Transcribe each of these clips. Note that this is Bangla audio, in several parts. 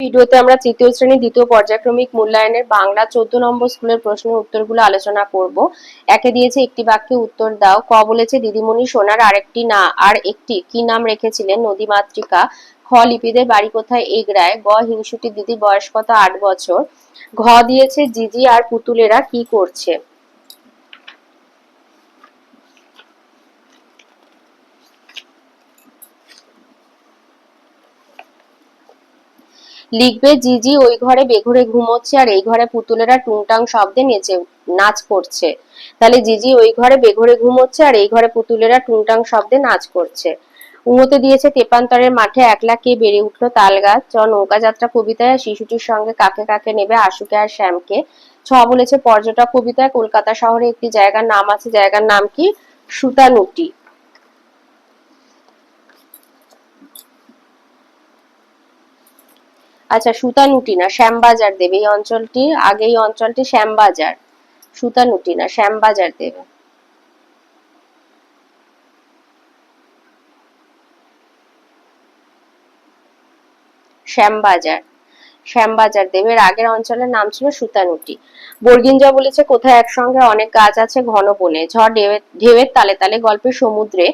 ভিডিওতে আমরা তৃতীয় শ্রেণির দ্বিতীয় পর্যায়ক্রমিক মূল্যায়নের বাংলা চোদ্দ নম্বর স্কুলের প্রশ্নের উত্তরগুলো আলোচনা করব। একে দিয়েছে একটি বাক্যে উত্তর দাও। ক বলেছে, দিদিমণি, সোনার আরেকটি না, আর একটি। কি নাম রেখেছিলেন নদীমাতৃকা খ, লিপিদের বাড়ি কোথায়? এগরায় গ, হিংসুটি দিদি, বয়স কত? আট বছর। ঘ দিয়েছে, জিজি আর পুতুলেরা কি করছে? লিখবে, জিজি ওই ঘরে বেঘরে ঘুমোচ্ছে আর এই ঘরে পুতুলেরা টুংটাং শব্দে নেচে, নাচ করছে। তাহলে জিজি ওই ঘরে বেঘরে ঘুমোচ্ছে আর এই ঘরে পুতুলেরা টুংটাং শব্দে নাচ করছে। উমতে দিয়েছে তেপান্তরের মাঠে একলা কে বেড়ে উঠল তাল গাছ। চ নৌকা যাত্রা কবিতায় শিশুটির সঙ্গে কাকে কাকে নেবে আশুকে আর শ্যামকে। ছ, বলেছে পর্যটক কবিতায় কলকাতা শহরে একটি জায়গার নাম আছে, জায়গার নাম কি? সুতানুটি। আচ্ছা সুতানুটি না, শ্যামবাজার দেবে। এই অঞ্চলটি, আগে এই অঞ্চলটি শ্যামবাজার। সুতানুটি না, শ্যামবাজার দেবে। শ্যামবাজার। শ্যামবাজার। দেবের আগের অঞ্চলের নাম ছিল সুতানুটি। বর্গিঞ্জা বলেছে, কোথায় একসঙ্গে অনেক গাছ আছে ঘন বনে। ঝড় ঢেউয়ের ঢেউয়ের তালে তালে গল্পের সমুদ্রে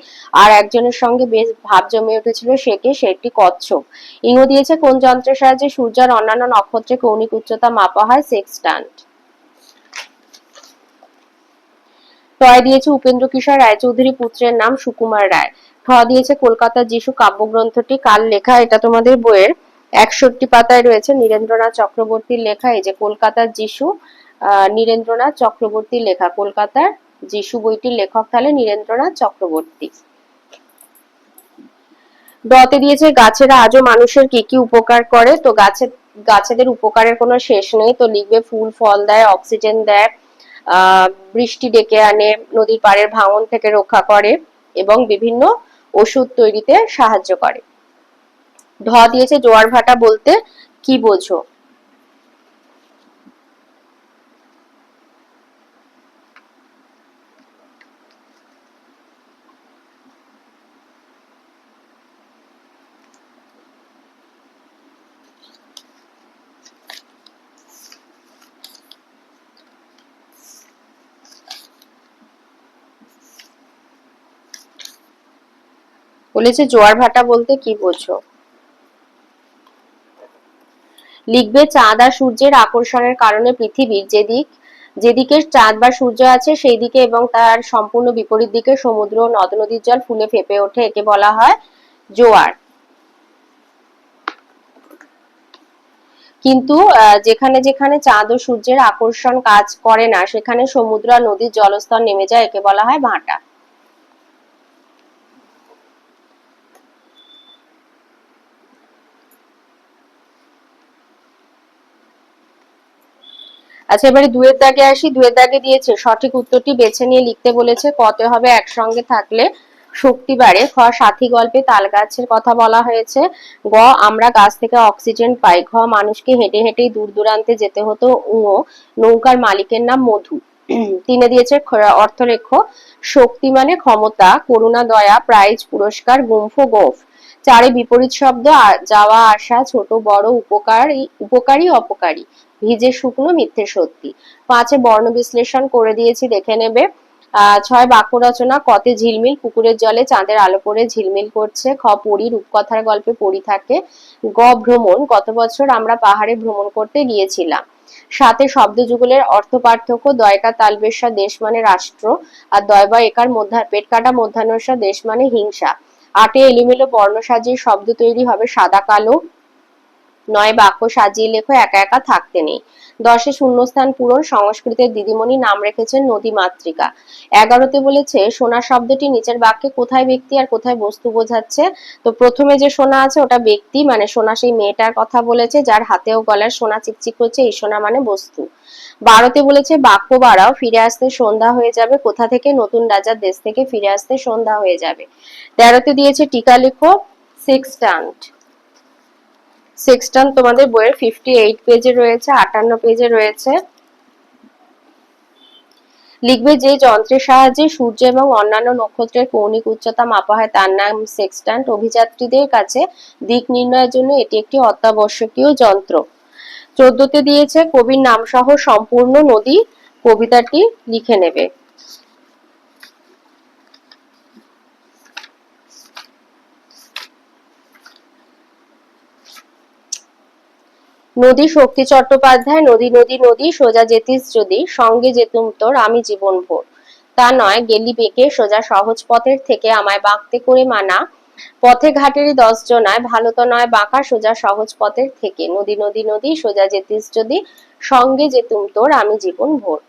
আর একজনের সঙ্গে বেশ ভাব জমে উঠেছিল সেকে সে একটি কচ্ছপ। ইঙ্গ দিয়েছে, কোন যন্ত্রের সাহায্যে সূর্যের অন্যান্য নক্ষত্রে কৌণিক উচ্চতা মাপা হয়? সেক্সটান্ট টয় দিয়েছে, উপেন্দ্র কিশোর রায়চৌধুরী পুত্রের নাম সুকুমার রায়। ঠ দিয়েছে, কলকাতার যিশু কাব্যগ্রন্থটি। কাল লেখা, এটা তোমাদের বইয়ের একষট্টি পাতায় রয়েছে নীরেন্দ্রনাথ চক্রবর্তীর লেখা, এই যে কলকাতার যিশু নীরেন্দ্রনাথ চক্রবর্তীর লেখা, কলকাতার যিশু বইটির লেখক তাহলে নীরেন্দ্রনাথ চক্রবর্তী। ডতে দিয়েছে, গাছেরা আজও মানুষের কি কি উপকার করে? তো গাছের গাছেদের উপকারের কোনো শেষ নেই, তো লিখবে, ফুল, ফল দেয়, অক্সিজেন দেয় বৃষ্টি ডেকে আনে, নদীর পাড়ের ভাঙন থেকে রক্ষা করে এবং বিভিন্ন ওষুধ তৈরিতে সাহায্য করে। ঢ দিয়েছে জোয়ার ভাটা বলতে কি বোঝো? বলেছে জোয়ার ভাটা বলতে কি বোঝো? লিখবে চাঁদ আর সূর্যের আকর্ষণের কারণে পৃথিবীর যেদিক যেদিকে চাঁদ বা সূর্য আছে সেই দিকে এবং তার সম্পূর্ণ বিপরীত দিকে সমুদ্র নদ নদীর জল ফুলে ফেপে ওঠে, একে বলা হয় জোয়ার। কিন্তু যেখানে যেখানে চাঁদ ও সূর্যের আকর্ষণ কাজ করে না, সেখানে সমুদ্র আর নদীর জলস্তর নেমে যায়, একে বলা হয় ভাটা। আচ্ছা এবারে দুয়ের দাগে আসি। দুয়ের দাগে দিয়েছে, সঠিক উত্তরটি বেছে নিয়ে লিখতে বলেছে কতে হবে একসঙ্গে থাকলে শক্তি বাড়ে। খ, সাথী গল্পে তাল গাছের কথা বলা হয়েছে। গ, আমরা গাছ থেকে অক্সিজেন পাই। ঘ, মানুষকে হেঁটে হেঁটেই দূর দূরান্তে যেতে হতো। উ নৌকার মালিকের নাম মধু। তিনে দিয়েছে অর্থলেখ শক্তি মানে ক্ষমতা, করুণা, দয়া, প্রাইজ, পুরস্কার, গুম্ফ, গোফ। চারে বিপরীত শব্দ যাওয়া, আসা, ছোট, বড়, উপকারী উপকারী, অপকারী। ভিজে শুকনো মিথ্যে সত্যি। পাঁচে বর্ণ বিশ্লেষণ করে দিয়েছি, দেখে নেবে। ছয় বাক্য রচনা, কতে ঝিলমিল, পুকুরের জলে চাঁদের আলো পড়ে ঝিলমিল করছে, খ পরি, রূপকথার গল্পে পড়ি থাকে, গ ভ্রমণ, গত বছর আমরা পাহাড়ে ভ্রমণ করতে গিয়েছিলাম। সাথে শব্দ যুগলের অর্থ পার্থক্য, দয়কা তালবেশা দেশ মানে রাষ্ট্র, আর দয় বা একার মধ্যা, পেট কাটা মধ্যাহ্নসা দেশ মানে হিংসা। আটে এলিমেলো বর্ণ সাজিয়ে শব্দ তৈরি হবে সাদা কালো নয় বাক্য সাজিয়ে লেখো, একা একা থাকতে নেই। দশে শূন্যস্থান পূরণ, সংস্কৃতের দিদিমণি নাম রেখেছেন নদী মাতৃকা। এগারোতে বলেছে সোনা শব্দটি নিচের বাক্যে কোথায় ব্যক্তি আর কোথায় বস্তু বোঝাচ্ছে? তো প্রথমে যে সোনা আছে, ওটা ব্যক্তি মানে সোনা সেই মেয়েটার কথা বলেছে, যার হাতেও গলার সোনা চিকচিক করছে, এই সোনা মানে বস্তু। বারোতে বলেছে, বাক্য বাড়াও, ফিরে আসতে সন্ধ্যা হয়ে যাবে, কোথা থেকে? নতুন রাজার দেশ থেকে ফিরে আসতে সন্ধ্যা হয়ে যাবে। তেরোতে দিয়েছে, টিকা লেখো সেক্সটান তোমাদের বইয়ের ফিফটি এইট পেজে রয়েছে, আটান্ন পেজে রয়েছে। লিখবে যে যন্ত্রের সাহায্যে সূর্য এবং অন্যান্য নক্ষত্রের কৌণিক উচ্চতা মাপা হয়, তার নাম সেক্সট্যান্ট অভিযাত্রীদের কাছে দিক নির্ণয়ের জন্য এটি একটি অত্যাবশ্যকীয় যন্ত্র। চোদ্দতে দিয়েছে, কবির নাম সহ সম্পূর্ণ নদী কবিতাটি লিখে নেবে। নদী শক্তি চট্টোপাধ্যায়, নদী নদী নদী, সোজা যেতিস যদি, সঙ্গে যেতুম তোর, আমি জীবন ভোর। তা নয়, গেলি বেঁকে সোজা সহজ পথের থেকে আমায় বাঁকতে করে মানা। পথে ঘাটেরই দশ জনায়, ভালো তো নয় বাঁকা, সোজা সহজ পথের থেকে। নদী নদী নদী, সোজা যেতিস যদি, সঙ্গে যেতুম তোর, আমি জীবন ভোর।